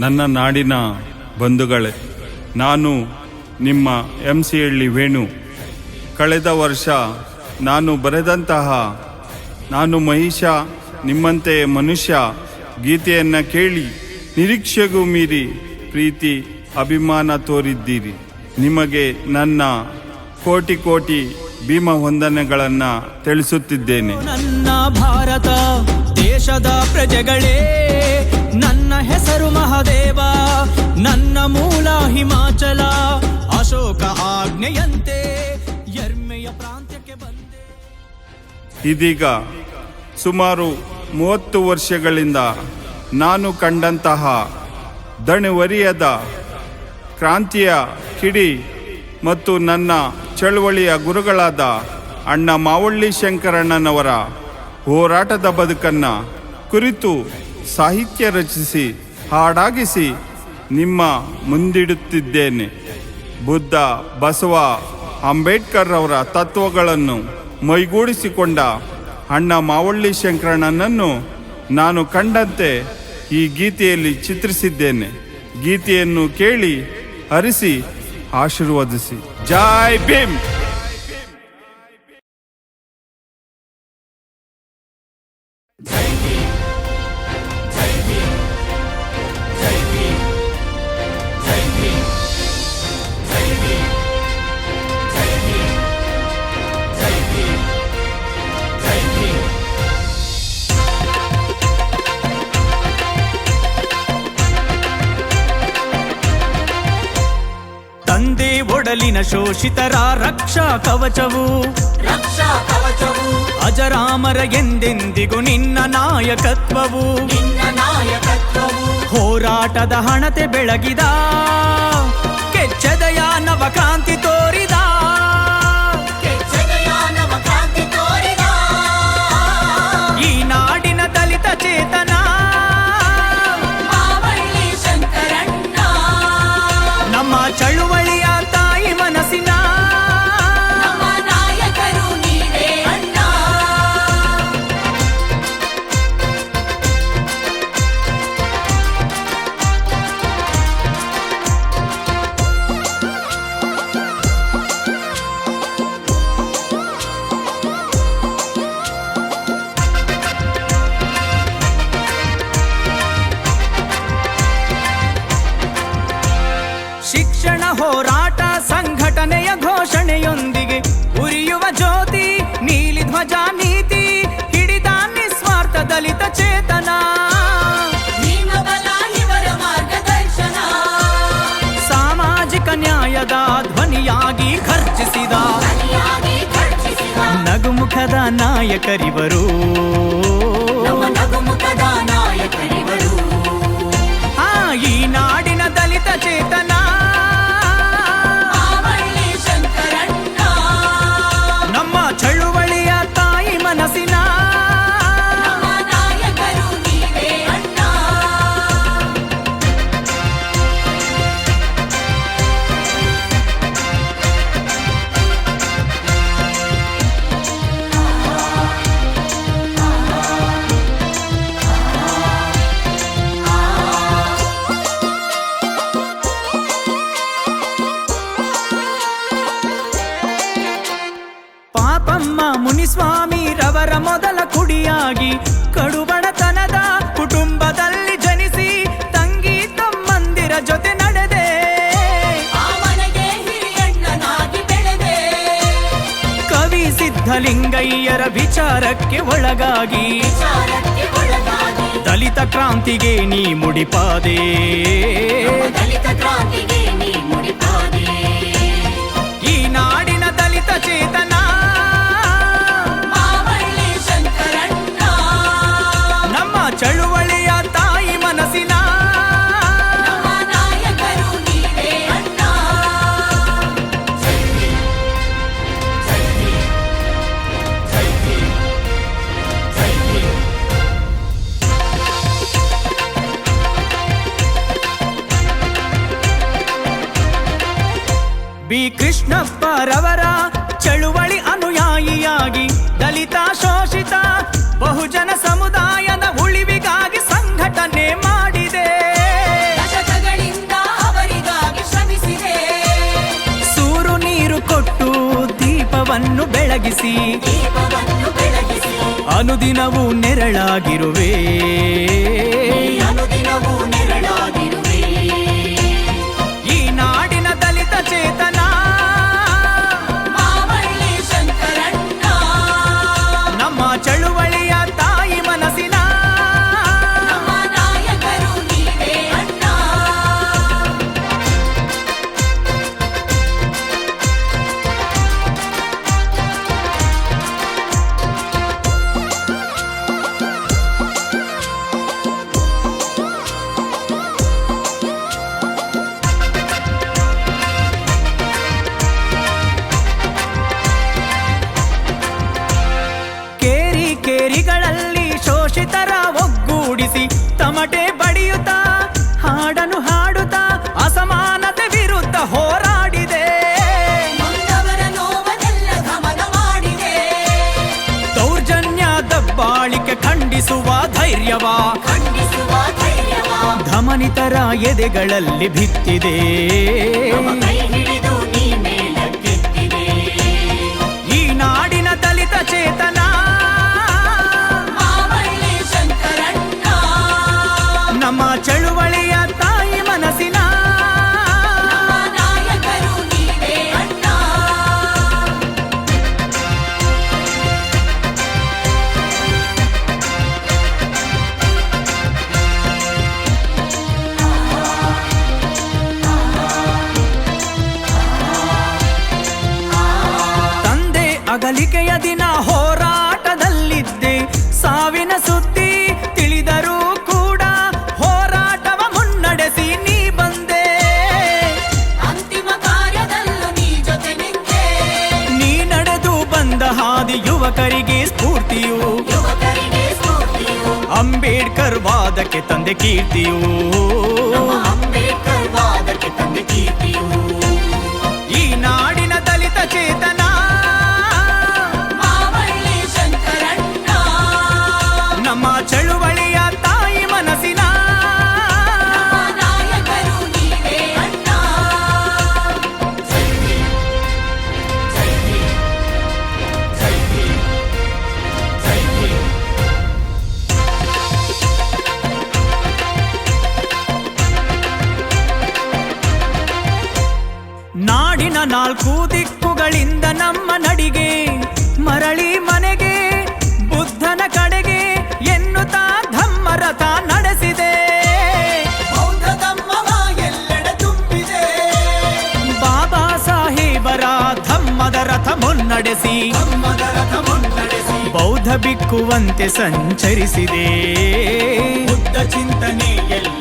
ನನ್ನ ನಾಡಿನ ಬಂಧುಗಳೇ, ನಾನು ನಿಮ್ಮ ಎಂ ಸಿ ಹಳ್ಳಿ ವೇಣು. ಕಳೆದ ವರ್ಷ ನಾನು ಬರೆದಂತಹ ನಾನು ಮಹಿಷ, ನಿಮ್ಮಂತೆ ಮನುಷ್ಯ ಗೀತೆಯನ್ನು ಕೇಳಿ ನಿರೀಕ್ಷೆಗೂ ಮೀರಿ ಪ್ರೀತಿ, ಅಭಿಮಾನ ತೋರಿದ್ದೀರಿ. ನಿಮಗೆ ನನ್ನ ಕೋಟಿ ಕೋಟಿ ಭೀಮ ವಂದನೆಗಳನ್ನು ತಿಳಿಸುತ್ತಿದ್ದೇನೆ. ನನ್ನ ಭಾರತ, ದೇಶದ ಪ್ರಜೆಗಳೇ. ಮಹದೇವ, ನನ್ನ ಮೂಲ ಹಿಮಾಚಲ, ಅಶೋಕ ಆಜ್ಞೆಯಂತೆ ಎರ್ಮೆಯ ಪ್ರಾಂತ್ಯಕ್ಕೆ ಬಂದೆ. ಇದೀಗ ಸುಮಾರು ಮೂವತ್ತು ವರ್ಷಗಳಿಂದ ನಾನು ಕಂಡಂತಹ ದಣಿವರಿಯದ ಕ್ರಾಂತಿಯ ಕಿಡಿ ಮತ್ತು ನನ್ನ ಚಳುವಳಿಯ ಗುರುಗಳಾದ ಅಣ್ಣ ಮಾವಳ್ಳಿ ಶಂಕರಣ್ಣನವರ ಹೋರಾಟದ ಬದುಕನ್ನು ಕುರಿತು ಸಾಹಿತ್ಯ ರಚಿಸಿ ಹಾಡಾಗಿಸಿ ನಿಮ್ಮ ಮುಂದಿಡುತ್ತಿದ್ದೇನೆ. ಬುದ್ಧ ಬಸವ ಅಂಬೇಡ್ಕರ್ ಅವರ ತತ್ವಗಳನ್ನು ಮೈಗೂಡಿಸಿಕೊಂಡ ಅಣ್ಣ ಮಾವಳ್ಳಿ ಶಂಕರಣ್ಣನನ್ನು ನಾನು ಕಂಡಂತೆ ಈ ಗೀತೆಯಲ್ಲಿ ಚಿತ್ರಿಸಿದ್ದೇನೆ. ಗೀತೆಯನ್ನು ಕೇಳಿ ಹರಿಸಿ ಆಶೀರ್ವದಿಸಿ. ಜೈ ಭೀಮ್! ತಂದೆ ಒಡಲಿನ ಶೋಷಿತರ ರಕ್ಷಾ ಕವಚವು. ರಕ್ಷಾ ಕವಚವು. ಅಜರಾಮರ ಎಂದೆಂದಿಗೂ ನಿನ್ನ ನಾಯಕತ್ವವು. ನಿನ್ನ ನಾಯಕತ್ವವು. ಹೋರಾಟದ ಹಣತೆ ಬೆಳಗಿದ. ಕೆಚ್ಚದಯ ನವಕ್ರಾಂತಿ ನಿಸ್ವಾರ್ಥ ದಲಿತ ಚೇತನ ಭೀಮಬಲ ಇವರ ಮಾರ್ಗದರ್ಶನ ಸಾಮಾಜಿಕ ನ್ಯಾಯದ ಧ್ವನಿಯಾಗಿ ಖರ್ಚಿಸಿದ ಬಲಿಯಾಗಿ ಖರ್ಚಿಸಿದ ನಗುಮುಖದ ನಾಯಕರಿವರು ಮೊದಲ ಕುಡಿಯಾಗಿ ಕಡುಬಡತನದ ಕುಟುಂಬದಲ್ಲಿ ಜನಿಸಿ ತಂಗಿ ತಮ್ಮಂದಿರ ಜೊತೆ ನಡೆದೆ. ಕವಿ ಸಿದ್ಧಲಿಂಗಯ್ಯರ ವಿಚಾರಕ್ಕೆ ಒಳಗಾಗಿ ವಿಚಾರಕ್ಕೆ ಒಳಗಾಗಿ ದಲಿತ ಕ್ರಾಂತಿಗೆ ನೀ ಮುಡಿಪಾದೆ. ದಲಿತ ಕ್ರಾಂತಿಗೆ ನೀ ಮುಡಿಪಾದೆ. ಈ ನಾಡಿನ ದಲಿತ ಚೇತನ ಬೆಳಗಿಸಿ. ಅನುದಿನವೂ ನೆರಳಾಗಿರುವೆ. ಅನುದಿನವೂ ತಮಟೆ ಬಡಿಯುತ್ತ ಹಾಡನು ಹಾಡುತ್ತಾ ಅಸಮಾನತೆ ವಿರುದ್ಧ ಹೋರಾಡಿದೆ. ದೌರ್ಜನ್ಯ ದಬ್ಬಾಳಿಕೆ ಖಂಡಿಸುವ ಧೈರ್ಯವ. ಧಮನಿತರ ಎದೆಗಳಲ್ಲಿ ಬಿತ್ತಿದೆ. ಕರ್ವಾದಕ್ಕೆ ತಂದೆ ಕೀರ್ತಿಯೂ. ನಾಡಿನ ನಾಲ್ಕು ದಿಕ್ಕುಗಳಿಂದ ನಮ್ಮ ನಡಿಗೆ ಮರಳಿ ಮನೆಗೆ ಬುದ್ಧನ ಕಡೆಗೆ ಎನ್ನುತ್ತಾ ಧಮ್ಮರಥ ನಡೆಸಿದೆ. ಬಾಬಾ ಸಾಹೇಬರ ಧಮ್ಮದ ರಥ ಮುನ್ನಡೆಸಿ. ಬೌದ್ಧ ಬಿಕ್ಕುವಂತೆ ಸಂಚರಿಸಿದೆ. ಬುದ್ಧ ಚಿಂತನೆ ಎಲ್ಲ